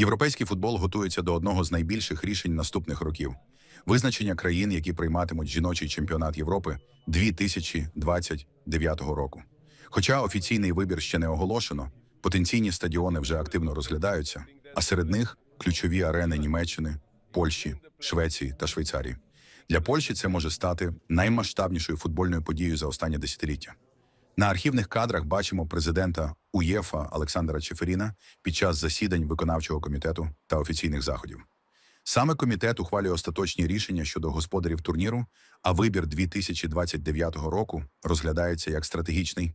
Європейський футбол готується до одного з найбільших рішень наступних років визначення країн, які прийматимуть жіночий чемпіонат Європи 2029 року. Хоча офіційний вибір ще не оголошено, потенційні стадіони вже активно розглядаються, а серед них ключові арени Німеччини, Польщі, Швеції та Швейцарії. Для Польщі це може стати наймасштабнішою футбольною подією за останнє десятиліття. На архівних кадрах бачимо президента УЄФА Олександра Чеферіна під час засідань виконавчого комітету та офіційних заходів. Саме комітет ухвалює остаточні рішення щодо господарів турніру, а вибір 2029 року розглядається як стратегічний,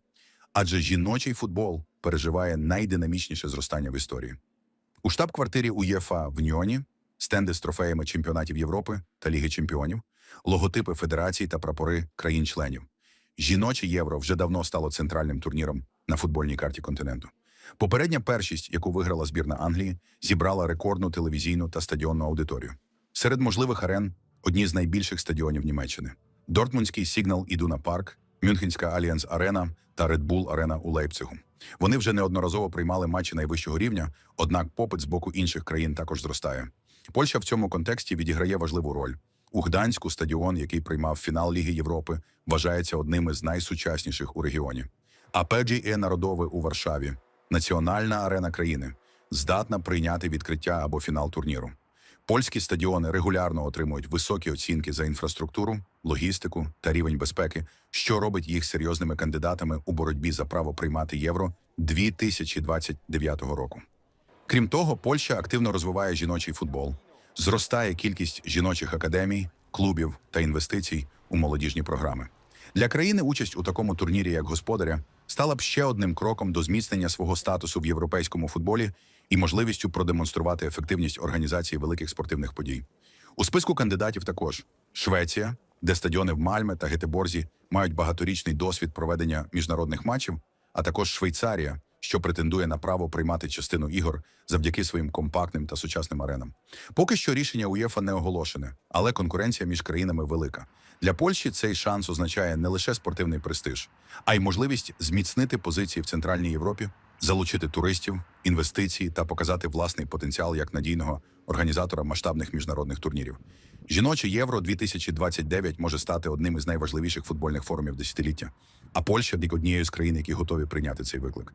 адже жіночий футбол переживає найдинамічніше зростання в історії. У штаб-квартирі УЄФА в Ньоні стенди з трофеями чемпіонатів Європи та Ліги Чемпіонів, логотипи федерацій та прапори країн-членів. Жіноче євро вже давно стало центральним турніром на футбольній карті континенту. Попередня першість, яку виграла збірна Англії, зібрала рекордну телевізійну та стадіонну аудиторію. Серед можливих арен одні з найбільших стадіонів Німеччини: Дортмундський Сігнал Ідуна Парк, Мюнхенська Альянс Арена та Bull Арена у Лейпцигу. Вони вже неодноразово приймали матчі найвищого рівня, однак попит з боку інших країн також зростає. Польща в цьому контексті відіграє важливу роль. У Гданську стадіон, який приймав фінал Ліги Європи, вважається одним із найсучасніших у регіоні. А PGE Народове у Варшаві національна арена країни, здатна прийняти відкриття або фінал турніру. Польські стадіони регулярно отримують високі оцінки за інфраструктуру, логістику та рівень безпеки, що робить їх серйозними кандидатами у боротьбі за право приймати євро 2029 року. Крім того, Польща активно розвиває жіночий футбол. Зростає кількість жіночих академій, клубів та інвестицій у молодіжні програми. Для країни участь у такому турнірі, як господаря, стала б ще одним кроком до зміцнення свого статусу в європейському футболі і можливістю продемонструвати ефективність організації великих спортивних подій. У списку кандидатів також Швеція, де стадіони в Мальме та Гетеборзі мають багаторічний досвід проведення міжнародних матчів, а також Швейцарія, що претендує на право приймати частину ігор завдяки своїм компактним та сучасним аренам. Поки що рішення УЄФА не оголошене, але конкуренція між країнами велика. Для Польщі цей шанс означає не лише спортивний престиж, а й можливість зміцнити позиції в Центральній Європі, залучити туристів, інвестиції та показати власний потенціал як надійного організатора масштабних міжнародних турнірів. Жіноче Євро 2029 може стати одним із найважливіших футбольних форумів десятиліття, а Польща – однією з країн, які готові прийняти цей виклик.